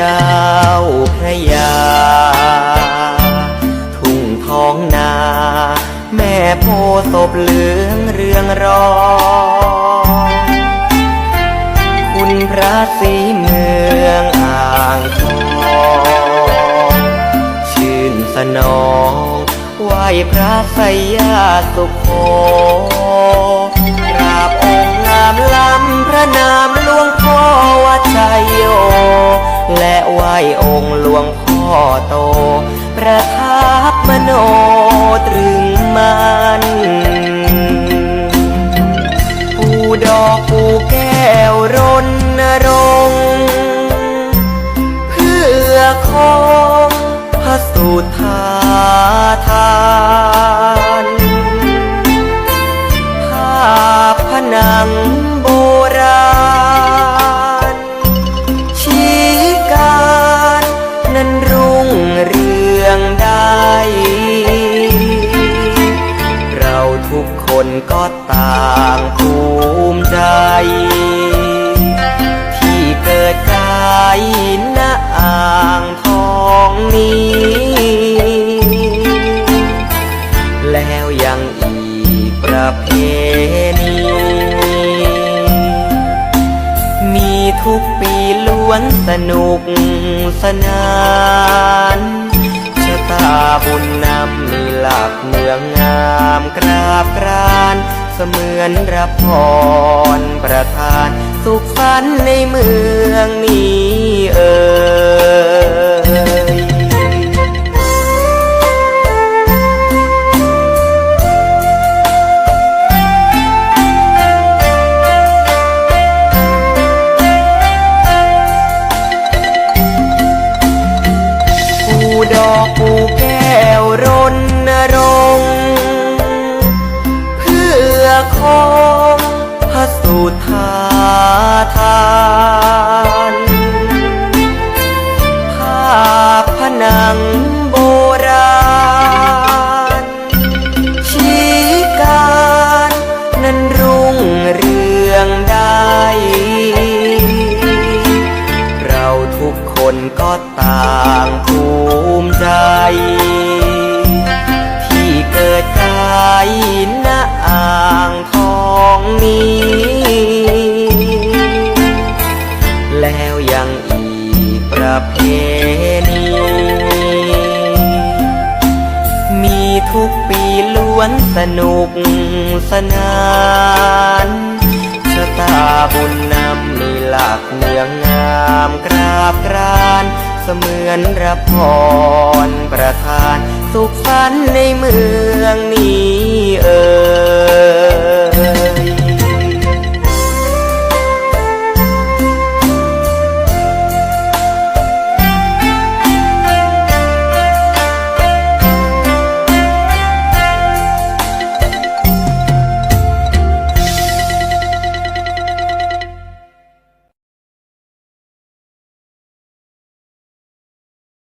เจ้าพระยา ทุ่งท้องนา แม่โพศพเหลืองเรืองรองคุณพระศรีเมืองอ่างทองชื่นสนองไหวพระสยาสุโขกราบองค์งามล้ำพระ โต ประทับมโนตรึงมันผูดอกผูแก้วรนรงเพื่อของพระสุธาธา ณอ่างทองนี้ แล้วยังอีกประเพณี มีทุกปีล้วนสนุกสนานชะตาบุญนำมีหลักเมืองงามกราบกรานเสมือนรับพรประทาน สุขสันต์ในเมืองนี้ อกปูแก้วรณรงค์เพื่อคงพระสุธาทานภาพผนังโบราณ นี้ แล้วยังอีกประเพณี มีทุกปีล้วนสนุกสนานชะตาบุญนำมีหลักเมืองงามกราบกรานเสมือนรับพรประทาน สุขสันต์ในเมืองนี้เอ่